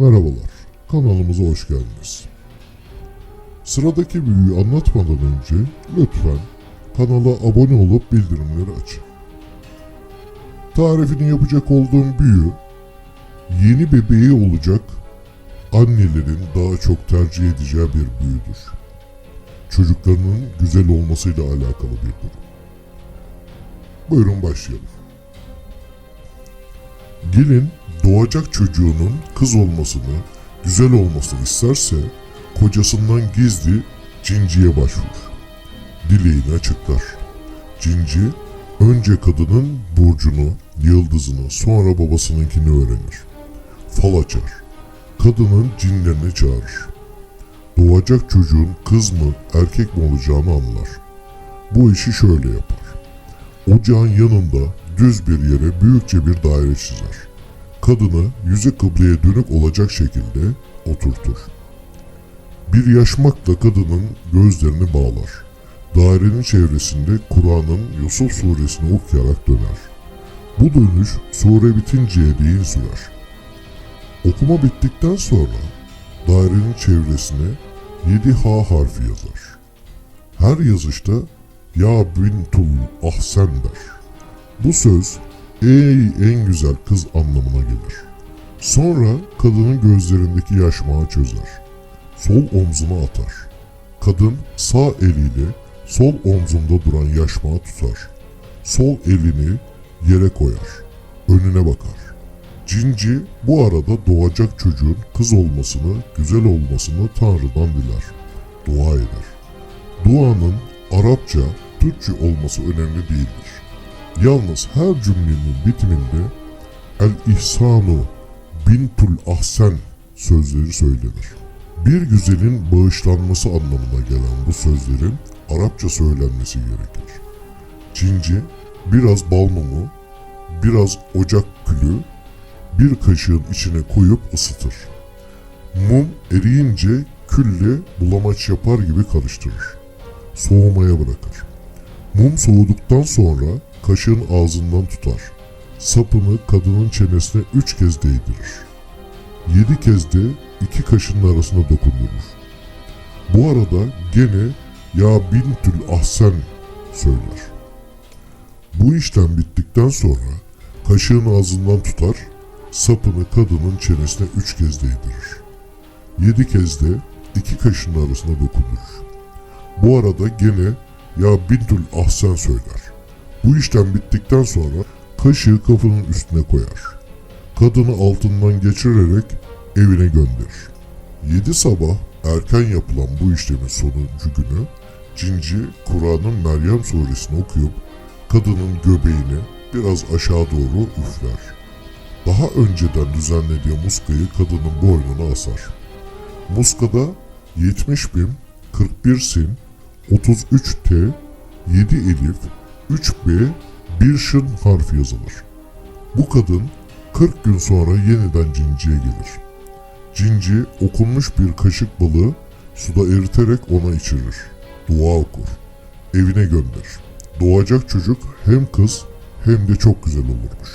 Merhabalar, kanalımıza hoş geldiniz. Sıradaki büyüyü anlatmadan önce lütfen kanala abone olup bildirimleri açın. Tarifini yapacak olduğum büyü, yeni bebeği olacak annelerin daha çok tercih edeceği bir büyüdür. Çocuklarının güzel olmasıyla alakalı bir durum. Buyurun başlayalım. Gelin doğacak çocuğunun kız olmasını, güzel olmasını isterse kocasından gizli cinciye başvurur. Dileğini açıklar. Cinci önce kadının burcunu, yıldızını, sonra babasınınkini öğrenir. Fal açar. Kadının cinlerini çağırır. Doğacak çocuğun kız mı, erkek mi olacağını anlar. Bu işi şöyle yapar. Ocağın yanında düz bir yere büyükçe bir daire çizer. Kadını yüzü kıbleye dönük olacak şekilde oturtur. Bir yaşmakla kadının gözlerini bağlar. Dairenin çevresinde Kur'an'ın Yusuf suresini okuyarak döner. Bu dönüş sure bitinceye değin sürer. Okuma bittikten sonra dairenin çevresine 7 H harfi yazar. Her yazışta ya bintul ahsen der. Bu söz ey en güzel kız anlamına gelir. Sonra kadının gözlerindeki yaşmağı çözer. Sol omzuna atar. Kadın sağ eliyle sol omzunda duran yaşmağı tutar. Sol elini yere koyar. Önüne bakar. Cinci bu arada doğacak çocuğun kız olmasını, güzel olmasını Tanrı'dan diler. Dua eder. Duanın Arapça, Türkçe olması önemli değildir. Yalnız her cümlenin bitiminde El ihsanu bintul ahsen sözleri söylenir. Bir güzelin bağışlanması anlamına gelen bu sözlerin Arapça söylenmesi gerekir. Cinci biraz bal mumu, biraz ocak külü, bir kaşığın içine koyup ısıtır. Mum eriyince külle bulamaç yapar gibi karıştırır. Soğumaya bırakır. Mum soğuduktan sonra kaşığın ağzından tutar. Sapını kadının çenesine üç kez değdirir. Yedi kez de iki kaşının arasına dokundurur. Bu arada gene ya bintül ahsen söyler. Bu işlem bittikten sonra kaşığın ağzından tutar, sapını kadının çenesine üç kez değdirir. Yedi kez de iki kaşının arasına dokundurur. Bu arada gene ya bintül ahsen söyler. Bu işlem bittikten sonra kaşığı kapının üstüne koyar. Kadını altından geçirerek evine gönderir. Yedi sabah erken yapılan bu işlemin sonuncu günü Cinci Kur'an'ın Meryem suresini okuyup kadının göbeğini biraz aşağı doğru üfler. Daha önceden düzenlediği muskayı kadının boynuna asar. Muskada 70 bin, 41 sin, 33 T, 7 elif, 3 B, 1 şın harfi yazılır. Bu kadın 40 gün sonra yeniden cinciye gelir. Cinci okunmuş bir kaşık balığı suda eriterek ona içirir. Dua okur. Evine gönderir. Doğacak çocuk hem kız hem de çok güzel olurmuş.